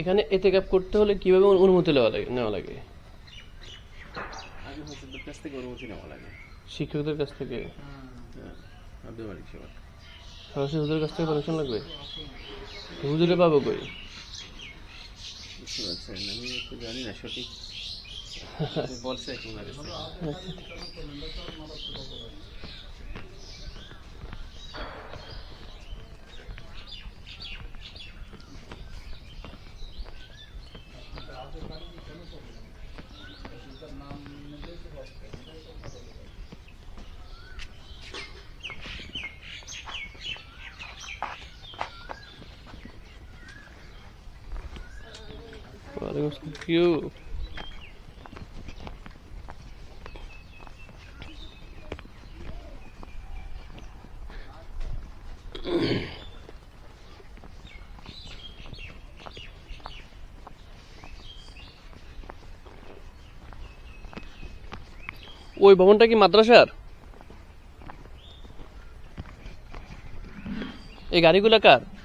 এখানে এতে ক্যাপ করতে হলে কিভাবে অনুমতি নেওয়া লাগে নেওয়া লাগে শিক্ষকদের কাছ থেকে হ্যাঁ, সরাসরি হুজুরের কাছ থেকে পারমিশন লাগবে হুজুরে পাবো কই আমি জানি না সঠিক বলছে ও এই ভবনটা কি মাদ্রাসা আর এই গাড়িগুলো কার